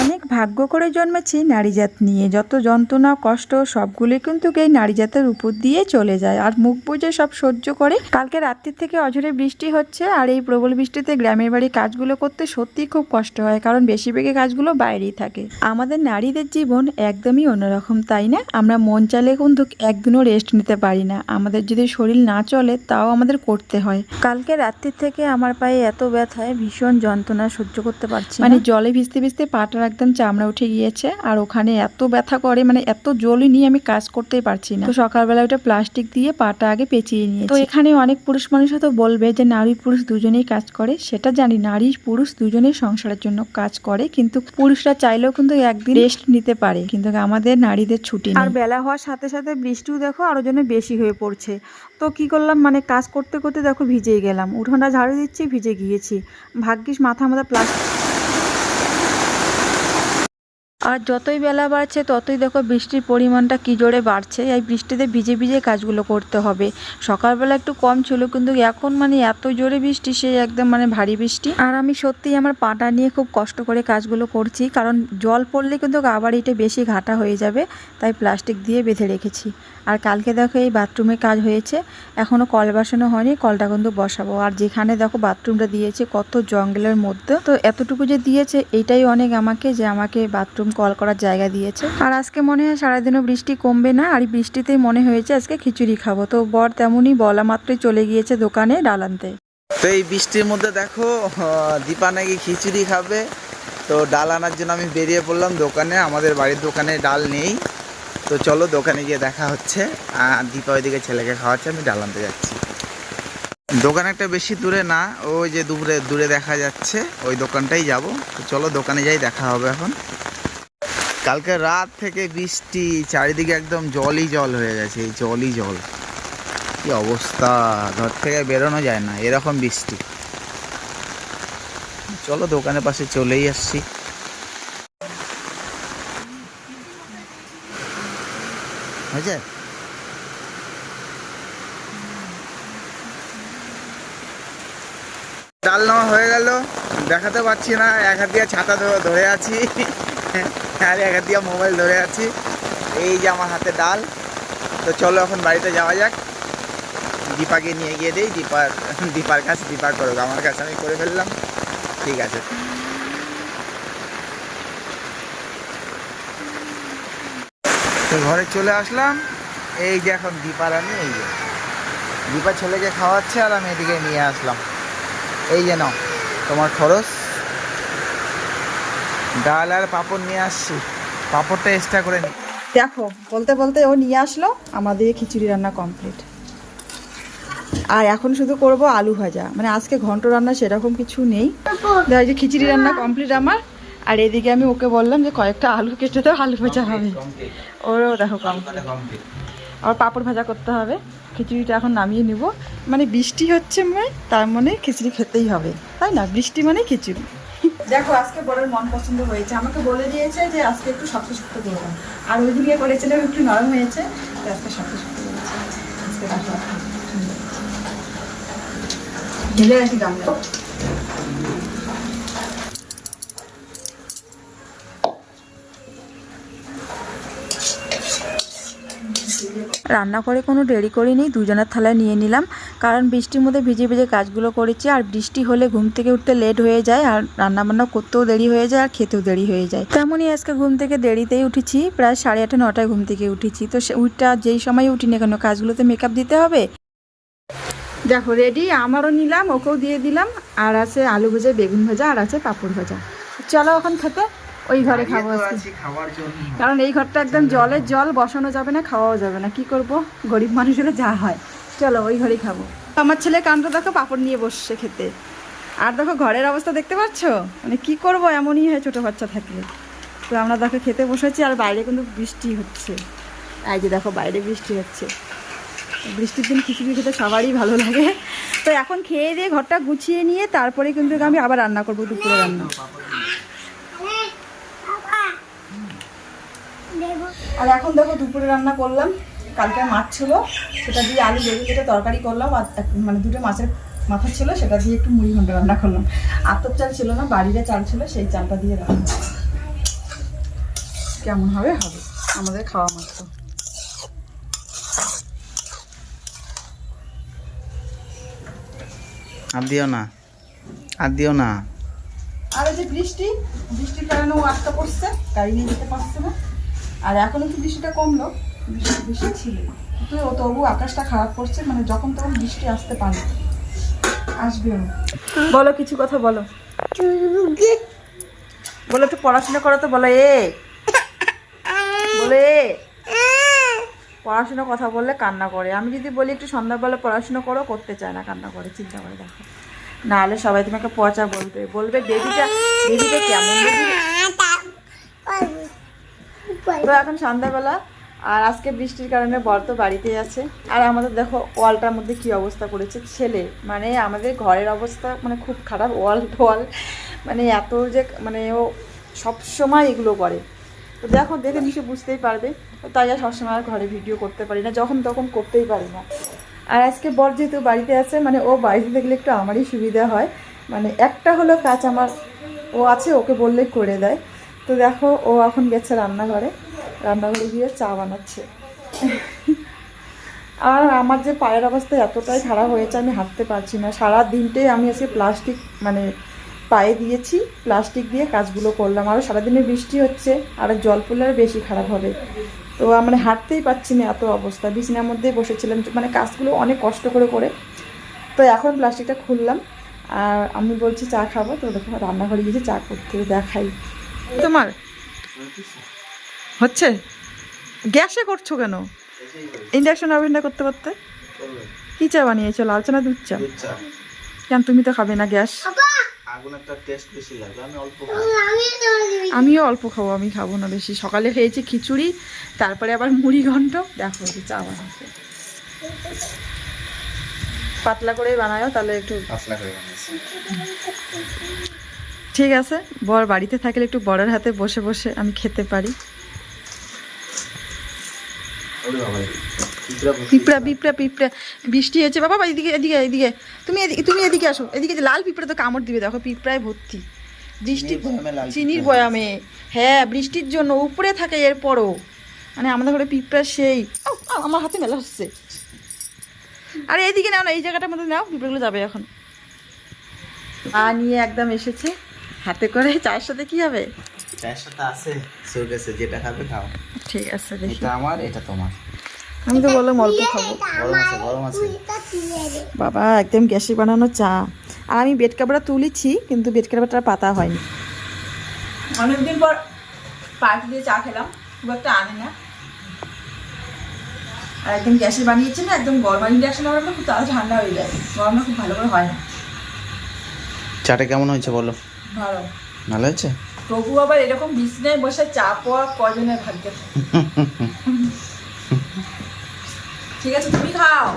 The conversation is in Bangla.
অনেক ভাগ্য করে জন্মেছি নারীজাত নিয়ে। যত যন্ত্রণা, কষ্ট সবগুলি কিন্তু এই নারীজাতের উপর দিয়ে চলে যায়। আর মুখ বুঝে সব সহ্য করে। কালকে রাত্রির থেকে অঝরে বৃষ্টি হচ্ছে, আর এই প্রবল বৃষ্টিতে গ্রামের বাড়ি কাজগুলো করতে সত্যিই খুব কষ্ট হয়, কারণ বেশিরভাগই কাজগুলো বাইরেই থাকে। আমাদের নারীদের জীবন একদমই অন্যরকম, তাই না? আমরা মন চালে কিন্তু একদিনও রেস্ট নিতে পারি না। আমাদের যদি শরীর না চলে, তাও আমাদের করতে হয়। কালকে রাত্রির থেকে আমার পায়ে এত ব্যথায় ভীষণ যন্ত্রণা সহ্য করতে পারছি মানে জলে ভিজতে ভিজতে পাটার একদম চামড়া উঠে গিয়েছে আর ওখানে এত ব্যথা করে মানে এত জলই নিয়ে আমি কাজ করতেই পারছি না। তো সকালবেলা ওটা প্লাস্টিক দিয়ে পাটা আগে পেঁচিয়ে নিয়ে তো এখানে অনেক পুরুষ মানুষ হয়তো বলবে যে নারী পুরুষ দুজনেই কাজ করে, সেটা জানি। নারী পুরুষ দুজনেই সংসারের জন্য কাজ করে, কিন্তু পুরুষরা চাইলেও কিন্তু একদিন রেস্ট নিতে পারে। কিন্তু আমাদের নারীদের ছুটি আর বেলা হওয়ার সাথে সাথে বৃষ্টিও দেখো আরও যেন বেশি হয়ে পড়ছে। তো কি করলাম মানে কাজ করতে করতে দেখো ভিজেই গেলাম। উঠোনটা ঝাড়ু দিচ্ছি, ভিজে গিয়েছি। ভাগ্যিস মাথা মাথা প্লাস্টিক আর যতই বেলা বাড়ছে, ততই দেখো বৃষ্টির পরিমাণটা কি জোরে বাড়ছে। এই বৃষ্টিতে ভিজে ভিজে কাজগুলো করতে হবে। সকালবেলা একটু কম ছিল, কিন্তু এখন মানে এত জোরে বৃষ্টি, সে একদম মানে ভারী বৃষ্টি। আর আমি সত্যিই আমার পাটা নিয়ে খুব কষ্ট করে কাজগুলো করছি, কারণ জল পড়লে কিন্তু আবার এটা বেশি ঘাটা হয়ে যাবে, তাই প্লাস্টিক দিয়ে বেঁধে রেখেছি। আর কালকে দেখো এই বাথরুমে কাজ হয়েছে এখনও কল বসানো হয়নি, কলটা কিন্তু বসাবো। আর যেখানে দেখো বাথরুমটা দিয়েছে কত জঙ্গলের মধ্যে, তো এতটুকু যে দিয়েছে, এটাই অনেক আমাকে যে আমাকে বাথরুম কল করার জায়গা দিয়েছে। আর আজকে মনে হয় সারাদিনও বৃষ্টি কমবে না, আর বৃষ্টিতেই মনে হয়েছে আজকে খিচুড়ি খাব। তো বর তেমনই বলা মাত্রই চলে গিয়েছে দোকানে ডাল আনতে তো এই বৃষ্টির মধ্যে দেখো দীপা নাকি খিচুড়ি খাবে। তো ডাল আনার জন্য আমি বেরিয়ে পড়লাম দোকানে, আমাদের বাড়ির দোকানে ডাল নেই। তো চলো দোকানে গিয়ে দেখা হচ্ছে। আর দীপা ওইদিকে ছেলেকে খাওয়াচ্ছে, আমি ডাল আনতে যাচ্ছি। দোকান একটা বেশি দূরে না, ওই যে দূরে দূরে দেখা যাচ্ছে, ওই দোকানটাই যাব। তো চলো দোকানে যাই, দেখা হবে এখন। কালকে রাত থেকে বৃষ্টি, চারিদিকে একদম জলই জল হয়ে গেছে, এই জলই জল। কি অবস্থা? ঘর থেকে বেরোনো যায় না, এরকম বৃষ্টি। চলো দোকানের পাশে চলেই আসছি। হয়েছে? ডাল নেওয়া হয়ে গেল, দেখাতে পারছি না, এক হাত দিয়ে ছাতা ধরে- ধরে আছি। আর এক হাত দিয়ে মোবাইল ধরে আছি। এই যে আমার হাতে ডাল। তো চলো এখন বাড়িতে যাওয়া যাক। দীপাকে নিয়ে গিয়ে দিই। দীপার দীপার কাছে দীপা করুক। আমার কাছে আমি করে ফেললাম। ঠিক আছে। তো ঘরে চলে আসলাম। এই যে এখন দীপার আমি, এই যে। দীপা ছেলেকে খাওয়াচ্ছে আর আমি এদিকে নিয়ে আসলাম। এই যে নাও, তোমার খরচ। ডাল আর পাঁপড় নিয়ে আসছি। পাঁপড়টা এক্সট্রা করে নি। দেখো, বলতে বলতে ও নিয়ে আসলো, আমাদের খিচুড়ি রান্না কমপ্লিট আর এখন শুধু করব আলু ভাজা। মানে আজকে ঘন্ট রান্না সেরকম কিছু নেই। দেখা যে খিচুড়ি রান্না কমপ্লিট আমার। আর এদিকে আমি ওকে বললাম যে কয়েকটা আলু কেটে দাও, আলু ভাজা হবে। ওরও দেখো কম আবার পাঁপড় ভাজা করতে হবে। খিচুড়িটা এখন নামিয়ে নিব। মানে বৃষ্টি হচ্ছে মানে তার মানে খিচুড়ি খেতেই হবে। তাই না? বৃষ্টি মানে খিচুড়ি। দেখো, আজকে বড়ের মন পছন্দ হয়েছে। আমাকে বলে দিয়েছে যে আজকে একটু শক্ত শক্ত করব। আর ওই দিকে করেছিলাম একটু নরম হয়েছে আজকে শক্ত শক্ত আজকে ঢেলে গামলা রান্না করে কোনো দেরি করিনি, দুজনের থালায় নিয়ে নিলাম। কারণ বৃষ্টির মধ্যে ভিজে ভিজে কাজগুলো করেছি আর বৃষ্টি হলে ঘুম থেকে উঠতে লেট হয়ে যায় আর রান্না বান্না করতেও দেরি হয়ে যায় আর খেতেও দেরি হয়ে যায়। তেমনই আজকে ঘুম থেকে দেরিতেই উঠেছি প্রায় সাড়ে আটটা নটায় ঘুম থেকে উঠেছি। তো উঠটা যেই সময় উঠি না কেন কাজগুলোতে মেকআপ দিতে হবে? দেখো রেডি আমারও নিলাম ওকেও দিয়ে দিলাম আর আছে আলু ভাজা বেগুন ভাজা আর আছে পাপড় ভাজা। চলো এখন খেতে ওই ঘরে খাব কারণ এই ঘরটা একদম জলের জল বসানো যাবে না খাওয়াও যাবে না। কি করব? গরিব মানুষ হলে যা হয়। চলো, ওই ঘরেই খাব। আমার ছেলে কাণ্ড দেখো, পাপড় নিয়ে বসছে খেতে। আর দেখো, ঘরের অবস্থা দেখতে পাচ্ছ? মানে কি করব, এমনই হয় ছোটো বাচ্চা থাকলে। তো আমরা দেখো, খেতে বসেছি, আর বাইরে কিন্তু বৃষ্টি হচ্ছে। এই যে দেখো, বাইরে বৃষ্টি হচ্ছে। বৃষ্টির দিন খিচুড়ি খেতে সবারই ভালো লাগে। তো এখন খেয়ে দিয়ে ঘরটা গুছিয়ে নিয়ে, তারপরে কিন্তু আমি আবার রান্না করব, দুপুরে রান্না। আর এখন দেখো, দুপুরে রান্না করলাম। কালকে মাছ ছিল সেটা দিয়ে আলু বেগুন কেটে তরকারি করলাম আর মানে দুটো মাছের মাথা ছিল সেটা দিয়ে একটু মুড়ি ঘণ্টা রান্না করলাম। আতপ চাল ছিল না বাড়িরে চাল ছিল সেই চালটা দিয়ে রান্না কেমন হবে? হবে। আমাদের খাওয়া মাত্র। আর দিও না। আর দিও না। আর যে বৃষ্টি বৃষ্টির কারণে ও আটকা পড়ছে গাড়ি নিয়ে যেতে পারছে না। আর এখন একটু বৃষ্টিটা কমলো? বৃষ্টি বৃষ্টি ছিল। কিন্তু ও তবু আকাশটা খারাপ করছে মানে যখন তখন বৃষ্টি আসতে পারে। আসবে ও। বলো কিছু কথা বলো। বলো একটু পড়াশোনা করো তো বলো এ। বলে এ। পড়াশোনা কথা বললে কান্না করে। আমি যদি বলি একটু সন্ধ্যাবেলা পড়াশোনা করো করতে চায় না কান্না করে চিন্তা করে দেখো। নাহলে সবাই তোমাকে পচা বলবে। বলবে বেবিটা বেবিটা কেমন? তো এখন সন্ধ্যাবেলা আর আজকে বৃষ্টির কারণে বর তো বাড়িতেই আছে। আর আমাদের দেখো, ওয়ালটার মধ্যে কি অবস্থা করেছে ছেলে। মানে আমাদের ঘরের অবস্থা মানে খুব খারাপ, ওয়াল টোয়াল। মানে এত যে মানে ও সব সময় এগুলো করে। তো দেখো, দেখে নিশ্চয় বুঝতেই পারবে। তাই আর সবসময় আর ঘরে ভিডিও করতে পারি না, যখন তখন করতেই পারি না। আর আজকে বর যেহেতু বাড়িতে আছে মানে ও বাড়িতে থাকলে একটু আমারই সুবিধা হয়। মানে একটা হলো কাজ আমার ও আছে, ওকে বললে করে দেয়। তো দেখো, ও এখন গেছে রান্নাঘরে। রান্নাঘরে গিয়ে চা বানাচ্ছে। আর আমার যে পায়ের অবস্থা এতটাই খারাপ হয়েছে, আমি হাঁটতে পারছি না। সারা দিনটাই আমি আজকে প্লাস্টিক মানে পায়ে দিয়েছি, প্লাস্টিক দিয়ে কাজগুলো করলাম। আরও সারাদিনে বৃষ্টি হচ্ছে, আর জল পড়লে আরও বেশি খারাপ হবে। তো মানে হাঁটতেই পারছি না এত অবস্থা। বিছানার মধ্যেই বসেছিলাম মানে কাজগুলো অনেক কষ্ট করে করে। তো এখন প্লাস্টিকটা খুললাম। আর আমি বলছি চা খাব। তো দেখো, রান্নাঘরে গিয়েছি চা করতে দেখাই। তোমার? হচ্ছে? গ্যাসে করছ কেন? ইন্ডাকশন ওভেনটা করতে পারতে কি চা বানিয়েছো? লাল চা না দুধ চা? কেন তুমি তো খাবে না গ্যাস? আমিও অল্প খাব আমি খাব না বেশি। সকালে খেয়েছি খিচুড়ি তারপরে আবার মুড়ি ঘন্ট। দেখো চা বানাচ্ছে। পাতলা করে বানায়ও তাহলে একটু পাতলা করে ঠিক আছে বর বাড়িতে থাকলে একটু বরের হাতে বসে বসে আমি খেতে পারি। পিঁপড়া পিঁপড়া পিঁপড়া। বৃষ্টি হয়েছে। বাবা এদিকে এদিকে এদিকে। তুমি তুমি এদিকে আসো। এদিকে লাল পিঁপড়া তো কামড় দিবে দেখো পিঁপড়ায় ভর্তি। বৃষ্টি চিনির বয়ামে হ্যাঁ বৃষ্টির জন্য উপরে থাকে এরপরও। মানে আমাদের ঘরে পিঁপড়া সেই। আমার হাতে মেলা হচ্ছে। আরে এদিকে নাও না এই জায়গাটার মধ্যে নাও পিঁপড়াগুলো যাবে এখন। পা নিয়ে একদম এসেছে। হাতে করে চায়ের সাথে কি হবে? চায়ের সাথে আছে যেটা খাবে খাও। ঠিক আছে দেখি। এটা আমার এটা তোমার। আমি তো বললাম অল্প খাব। গরম আছে গরম বাবা একদম গ্যাসে বানানো চা। আর আমি বেড কাপড়টা তুলেছি কিন্তু বেড কাপড়টা পাতা হয়নি। অনেকদিন পর পার্টি দিয়ে চা খেলাম খুব একটা আনে না। আর একদম গ্যাসে বানিয়েছে না একদম গরম ইন্ডাকশন আমার খুব তাড়াতাড়ি ঠান্ডা হয়ে যায়। গরমটা খুব ভালো করে হয় না। চাটা কেমন হয়েছে বলো? ভালো। ভালো হয়েছে? তবু আবার এরকম বিছনায় বসে চা পাওয়া কজনের ভাগ্যে ঠিক আছে তুমি খাও।